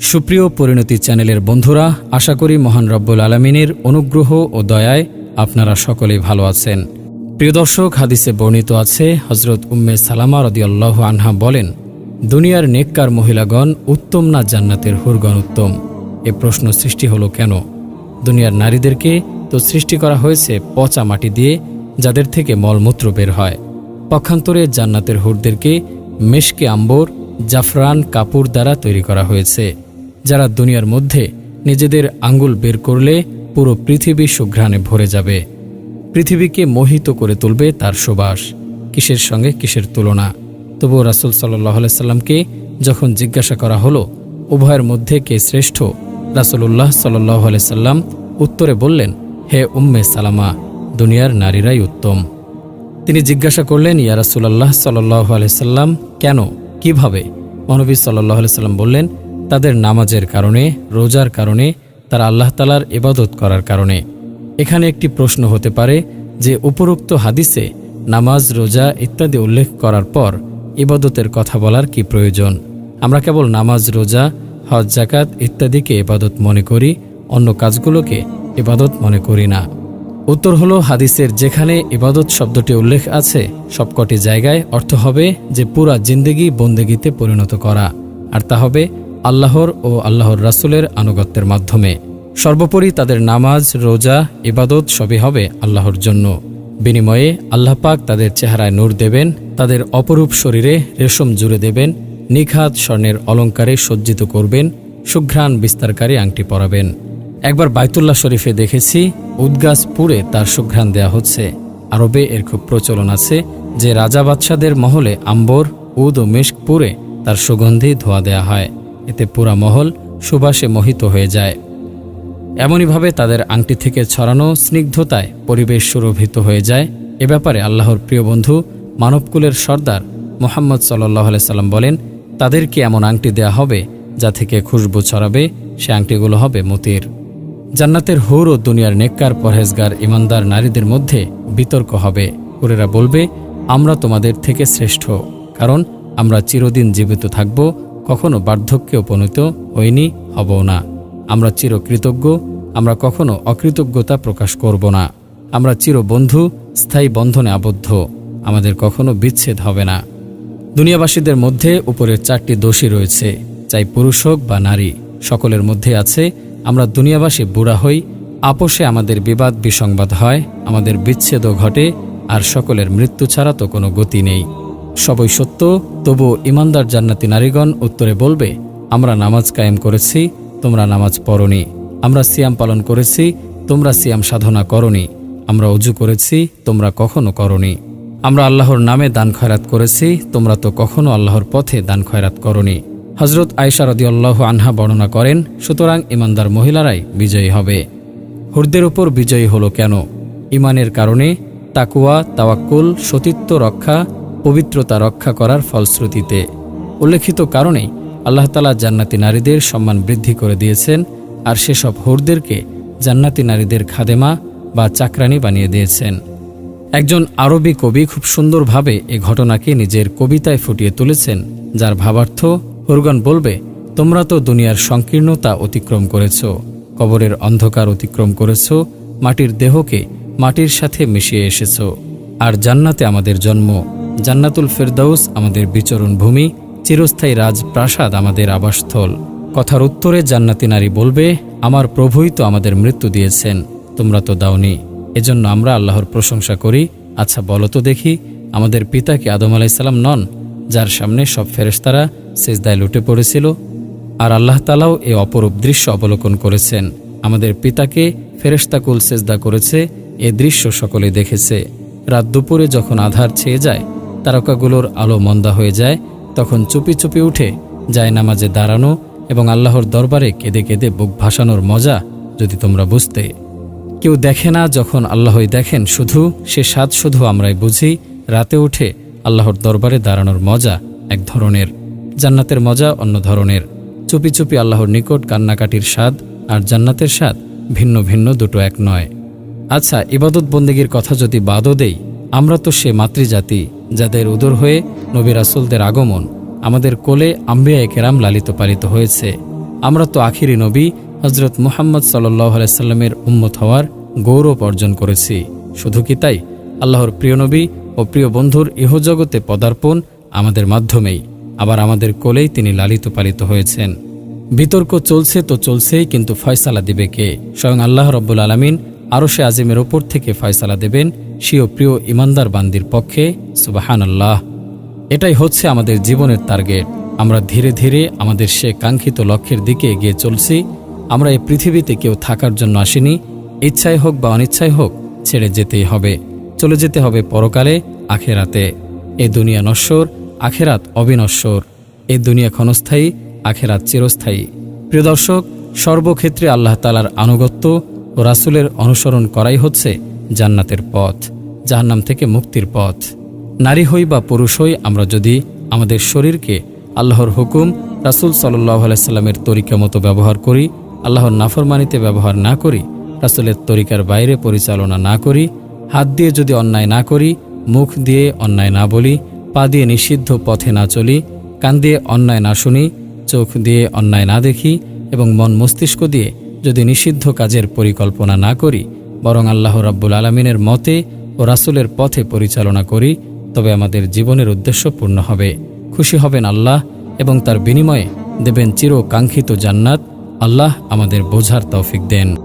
সুপ্রিয় পরিণতি চ্যানেলের বন্ধুরা, আশা করি মহান রব্বুল আলমিনের অনুগ্রহ ও দয়ায় আপনারা সকলেই ভালো আছেন। প্রিয় দর্শক, হাদিসে বর্ণিত আছে হজরত উম্মে সালামা রদিয়াল্লাহ আনহা বলেন, দুনিয়ার নেককার মহিলাগণ উত্তম না জান্নাতের হুরগণ উত্তম? এ প্রশ্ন সৃষ্টি হলো কেন? দুনিয়ার নারীদেরকে তো সৃষ্টি করা হয়েছে পচা মাটি দিয়ে, যাদের থেকে মলমূত্র বের হয়। পক্ষান্তরে জান্নাতের হুরদেরকে মেশকে আম্বর, জাফরান কাপুর দ্বারা তৈরি করা হয়েছে। যারা দুনিয়ার মধ্যে নিজেদের আঙ্গুল বের করলে পুরো পৃথিবী সুঘ্রাণে ভরে যাবে। পৃথিবীকে মোহিত করে তুলবে তার সুবাস। কিসের সঙ্গে কিসের তুলনা? তবুও রাসুল সাল্লাহ সাল্লামকে যখন জিজ্ঞাসা করা হলো, উভয়ের মধ্যে কে শ্রেষ্ঠ? রাসুলুল্লাহ সাল্লাহ সাল্লাম উত্তরে বললেন, হে উম্মে সালামা, দুনিয়ার নারীরাই উত্তম। তিনি জিজ্ঞাসা করলেন, ইয়া রাসুলাল্লাহ সাল্লাহ কেন? কীভাবে? মনবী সাল্লাহ সাল্লাম বললেন তাদের নামাজের কারণে, রোজার কারণে, তারা আল্লাহ তালার ইবাদত করার কারণে। এখানে একটি প্রশ্ন হতে পারে যে, উপরোক্ত হাদিসে নামাজ, রোজা ইত্যাদি উল্লেখ করার পর ইবাদতের কথা বলার কি প্রয়োজন? আমরা কেবল নামাজ, রোজা, হজ জাকাত ইত্যাদিকে ইবাদত মনে করি, অন্য কাজগুলোকে ইবাদত মনে করি না। উত্তর হলো, হাদিসের যেখানে ইবাদত শব্দটি উল্লেখ আছে, সবকটি জায়গায় অর্থ হবে যে, পুরা জিন্দেগি বন্দেগিতে পরিণত করা। আর তা হবে আল্লাহর ও আল্লাহর রাসুলের আনুগত্যের মাধ্যমে। সর্বোপরি তাদের নামাজ, রোজা, ইবাদত সবই হবে আল্লাহর জন্য। বিনিময়ে আল্লাহ পাক তাদের চেহারায় নূর দেবেন, তাদের অপরূপ শরীরে রেশম জুড়ে দেবেন, নিখাত স্বর্ণের অলঙ্কারে সজ্জিত করবেন, সুঘ্রাণ বিস্তারকারী আংটি পরাবেন। একবার বাইতুল্লাহ শরীফে দেখেছি উদ্গাছ পুড়ে তার সুঘ্রাণ দেয়া হচ্ছে। আরবে এর খুব প্রচলন আছে যে রাজা বাদশাদের মহলে আম্বর, উদ ও মেশক পুড়ে তার সুগন্ধি ধোয়া দেয়া হয়। এতে পুরা মহল সুবাসে মোহিত হয়ে যায়। এমনইভাবে তাদের আংটি থেকে ছড়ানো স্নিগ্ধতায় পরিবেশ সুরভিত হয়ে যায়। এ ব্যাপারে আল্লাহর প্রিয় বন্ধু মানবকুলের সর্দার মোহাম্মদ সাল্লাহ সাল্লাম বলেন তাদেরকে এমন আংটি দেয়া হবে যা থেকে খুশবু ছড়াবে? সে আংটিগুলো হবে মতির। জান্নাতের হুর ও দুনিয়ার নেককার পরহেজগার, ইমানদার নারীদের মধ্যে বিতর্ক হবে। হুরেরা বলবে, আমরা তোমাদের থেকে শ্রেষ্ঠ, কারণ আমরা চিরদিন জীবিত থাকব কখনো বার্ধক্যে উপনীত হইনি হবও না। আমরা চিরকৃতজ্ঞ, আমরা কখনো অকৃতজ্ঞতা প্রকাশ করব না। আমরা চিরবন্ধু, স্থায়ী বন্ধনে আবদ্ধ, আমাদের কখনো বিচ্ছেদ হবে না। দুনিয়াবাসীদের মধ্যে উপরের চারটি দোষী রয়েছে, চাই পুরুষ হোক বা নারী, সকলের মধ্যে আছে, আমরা দুনিয়াবাসী বুড়া হই, আপোষে আমাদের বিবাদ বিসংবাদ হয়, আমাদের বিচ্ছেদও ঘটে, আর সকলের মৃত্যু ছাড়া তো কোনো গতি নেই। সবই সত্য তবু ইমানদার জান্নাতি নারীগণ উত্তরে বলবে, আমরা নামাজ কায়েম করেছি, তোমরা নামাজ পড়নি। আমরা সিয়াম পালন করেছি, তোমরা সিয়াম সাধনা করনি। আমরা অজু করেছি, তোমরা কখনো করনি। আমরা আল্লাহর নামে দান খয়রাত করেছি, তোমরা তো কখনো আল্লাহর পথে দান খয়রাত করনি। হজরত আয়সা রদিয়াল্লাহ আনহা বর্ণনা করেন, সুতরাং ইমানদার মহিলারাই বিজয়ী হবে। হুরদের উপর বিজয়ী হলো কেন? ইমানের কারণে তাকুয়া, তাওয়াক্কুল, সতীত্ব রক্ষা পবিত্রতা রক্ষা করার ফলশ্রুতিতে। উল্লেখিত কারণেই আল্লাহ তালা জান্নাতি নারীদের সম্মান বৃদ্ধি করে দিয়েছেন আর সেসব হুরদেরকে জান্নাতি নারীদের খাদেমা বা চাকরানি বানিয়ে দিয়েছেন। একজন আরবি কবি খুব সুন্দরভাবে এ ঘটনাকে নিজের কবিতায় ফুটিয়ে তুলেছেন, যার ভাবার্থ, হুরগন বলবে, তোমরা তো দুনিয়ার সংকীর্ণতা অতিক্রম করেছ, কবরের অন্ধকার অতিক্রম করেছ, মাটির দেহকে মাটির সাথে মিশিয়ে এসেছ, আর জান্নাতে আমাদের জন্ম জান্নাতুল ফেরদাউস আমাদের বিচরণ ভূমি, চিরস্থায়ী রাজপ্রাসাদ আমাদের আবাসস্থল। কথার উত্তরে জান্নাতি নারী বলবে, আমার প্রভুই তো আমাদের মৃত্যু দিয়েছেন, তোমরা তো দাওনি। এজন্য আমরা আল্লাহর প্রশংসা করি। আচ্ছা বলো তো দেখি, আমাদের পিতা কি আদম আলাইসাল্লাম নন, যার সামনে সব ফেরেশতারা সেজদায় লুটে পড়েছিল? আর আল্লাহ তালাও এ অপরূপ দৃশ্য অবলোকন করেছেন। আমাদের পিতাকে ফেরেশতাকুল সেজদা করেছে, এ দৃশ্য সকলে দেখেছে। রাত দুপুরে যখন আধার ছেয়ে যায় তারকাগুলোর আলো মন্দা হয়ে যায়, তখন চুপি চুপি উঠে যায় নামাজে দাঁড়ানো এবং আল্লাহর দরবারে কেঁদে কেঁদে বুক ভাসানোর মজা যদি তোমরা বুঝতে। কেউ দেখে না যখন আল্লাহই দেখেন, শুধু সে স্বাদ শুধু আমরাই বুঝি, রাতে উঠে আল্লাহর দরবারে দাঁড়ানোর মজা এক ধরনের, জান্নাতের মজা অন্য ধরনের। চুপি চুপি আল্লাহর নিকট কান্নাকাটির স্বাদ আর জান্নাতের স্বাদ ভিন্ন ভিন্ন দুটো এক নয়। আচ্ছা ইবাদত বন্দেগীর কথা যদি বাদও দেই, আমরা তো সে মাতৃজাতি। যাদের উদর হয়ে নবী রাসুলদের আগমন আমাদের কোলে আম্বিয়া কেরাম লালিত পালিত হয়েছে। আমরা তো আখিরি নবী হজরত মুহাম্মদ সাল্লাহ সাল্লামের উম্মত হওয়ার গৌরব অর্জন করেছি। শুধু কি তাই? আল্লাহর প্রিয় নবী ও প্রিয় বন্ধুর ইহজগতে পদার্পণ আমাদের মাধ্যমেই। আবার আমাদের কোলেই তিনি লালিত পালিত হয়েছেন। বিতর্ক চলছে তো চলছেই কিন্তু ফয়সালা দিবে কে? স্বয়ং আল্লাহ রব্বুল আলমিন আরও সে আজিমের ওপর থেকে ফয়সালা দেবেন সিও প্রিয় ইমানদার বান্দির পক্ষে সুবাহান আল্লাহ এটাই হচ্ছে আমাদের জীবনের টার্গেট। আমরা ধীরে ধীরে আমাদের সে কাঙ্ক্ষিত লক্ষ্যের দিকে এগিয়ে চলছি। আমরা এই পৃথিবীতে কেউ থাকার জন্য আসিনি। ইচ্ছায় হোক বা অনিচ্ছায় হোক, ছেড়ে যেতেই হবে। চলে যেতে হবে পরকালে, আখেরাতে। এ দুনিয়া নশ্বর, আখেরাত অবিনশ্বর। এ দুনিয়া ক্ষণস্থায়ী, আখেরাত চিরস্থায়ী। প্রিয় দর্শক, সর্বক্ষেত্রে আল্লাহ তালার আনুগত্য ও রাসুলের অনুসরণ করাই হচ্ছে জান্নাতের পথ, জাহান্নাম থেকে মুক্তির পথ। নারী হই বা পুরুষ হই, আমরা যদি আমাদের শরীরকে আল্লাহর হুকুম, রাসুল সাল্লাহ আলাইস্লামের তরিকা মতো ব্যবহার করি, আল্লাহর নাফরমানিতে ব্যবহার না করি, রাসুলের তরিকার বাইরে পরিচালনা না করি, হাত দিয়ে যদি অন্যায় না করি, মুখ দিয়ে অন্যায় না বলি, পা দিয়ে নিষিদ্ধ পথে না চলি, কান দিয়ে অন্যায় না শুনি, চোখ দিয়ে অন্যায় না দেখি এবং মন মস্তিষ্ক দিয়ে যদি নিষিদ্ধ কাজের পরিকল্পনা না করি, বরং আল্লাহ রাব্বুল আলমিনের মতে ও রাসুলের পথে পরিচালনা করি, তবে আমাদের জীবনের উদ্দেশ্য পূর্ণ হবে। খুশি হবেন আল্লাহ এবং তার বিনিময়ে দেবেন চিরকাঙ্ক্ষিত জান্নাত। আল্লাহ আমাদের বোঝার তৌফিক দেন।